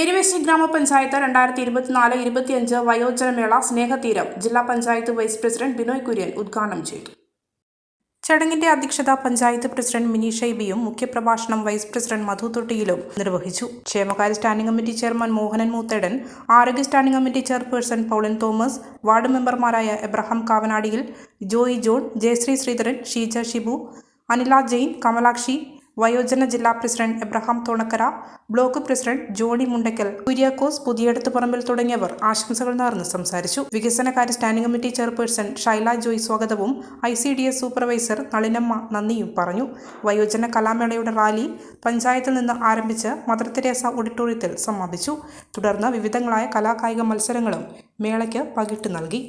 ഏരുവേശി ഗ്രാമപഞ്ചായത്ത് രണ്ടായിരത്തി ഇരുപത്തിനാല് ഇരുപത്തിയഞ്ച് വയോജനമേള സ്നേഹതീരം ജില്ലാ പഞ്ചായത്ത് വൈസ് പ്രസിഡന്റ് ബിനോയ് കുര്യൻ ഉദ്ഘാടനം ചെയ്തു. ചടങ്ങിന്റെ അധ്യക്ഷത പഞ്ചായത്ത് പ്രസിഡന്റ് മിനി ഷൈബിയും മുഖ്യപ്രഭാഷണം വൈസ് പ്രസിഡന്റ് മധു തൊട്ടിയിലും നിർവഹിച്ചു. ക്ഷേമകാര്യ standing committee chairman Mohanan Moothedan ആരോഗ്യ standing committee chairperson Paulan Thomas ward മെമ്പർമാരായ എബ്രഹാം കാവനാടിയിൽ ജോയി ജോൺ ജയശ്രീ ശ്രീധരൻ ഷീജ ഷിബു അനില ജെയിൻ കമലാക്ഷി വയോജന ജില്ലാ president Abraham Thonakkara block president Johny Mundackal Kuriakose Puthiyadathu Parambil തുടങ്ങിയവർ ആശംസകൾ നേർന്ന് സംസാരിച്ചു. വികസനകാര്യ standing committee chairperson Shaila Joy സ്വാഗതവും I C D S supervisor Nalinamma നന്ദിയും പറഞ്ഞു. വയോജന കലാമേളയുടെ റാലി പഞ്ചായത്തിൽ നിന്ന് ആരംഭിച്ച് മദർ തെരേസ ഓഡിറ്റോറിയത്തിൽ സമാപിച്ചു. തുടർന്ന് വിവിധങ്ങളായ കലാകായിക മത്സരങ്ങളും മേളയ്ക്ക് പകിട്ട് നൽകി.